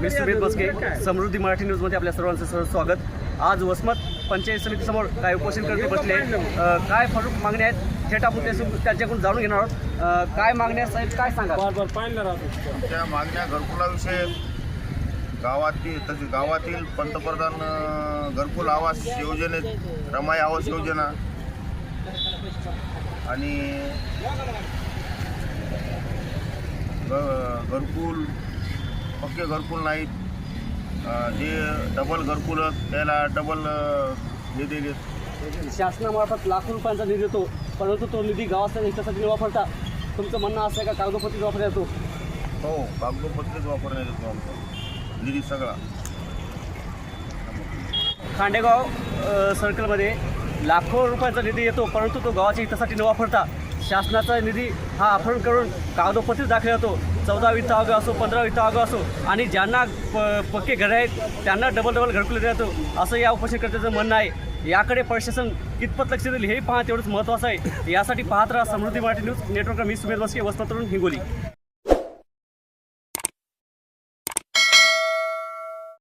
मी सुमित बसके समृद्धी मराठी न्यूजमध्ये आपल्या सर्वांचं सर स्वागत. आज वसमत पंचायत समितीसमोर काय उपोषण करते बसले. काय फरक मागणे आहेत? थेट आपण त्यांच्याकडून जाणून घेणार आहोत. काय मागण्या साहेब काय सांगा त्या मागण्या घरकुलाविषयी गावातील तसेच गावातील पंतप्रधान घरकुल आवास योजनेत रमाई आवास योजना आणि घ- घरकुल पक्के घरकुल नाहीत. जे डबल घरकुल त्याला डबल हे दिले शासनामार्फत लाखो रुपयांचा निधी येतो परंतु तो निधी गावाच्या हितासाठी न वापरता तुमचं म्हणणं असं आहे का कागदोपत्री वापरला जातो हो कागदोपत्रेच वापरण्यात येतो आमचा. निधी सगळा. खांडेगाव सर्कलमध्ये लाखो रुपयांचा निधी येतो परंतु तो गावाच्या हितासाठी न वापरता शासनाचा निधी हा अपहरण करून कागदोपत्री दाखल जातो चौदा वित्त आयोग असो पंधरा वित्त आयोग असो आणि ज्यांना प पक्के घर आहेत त्यांना डबल डबल घडकुले जातो असं या उपोषणकर्त्याचं म्हणणं आहे. याकडे प्रशासन कितपत लक्ष देईल हे पाहत तेवढंच महत्त्वाचं आहे. यासाठी पाहत राहा समृद्धी मराठी न्यूज. नेटवर्क मी सुमेध बसके वस्तातरून हिंगोली.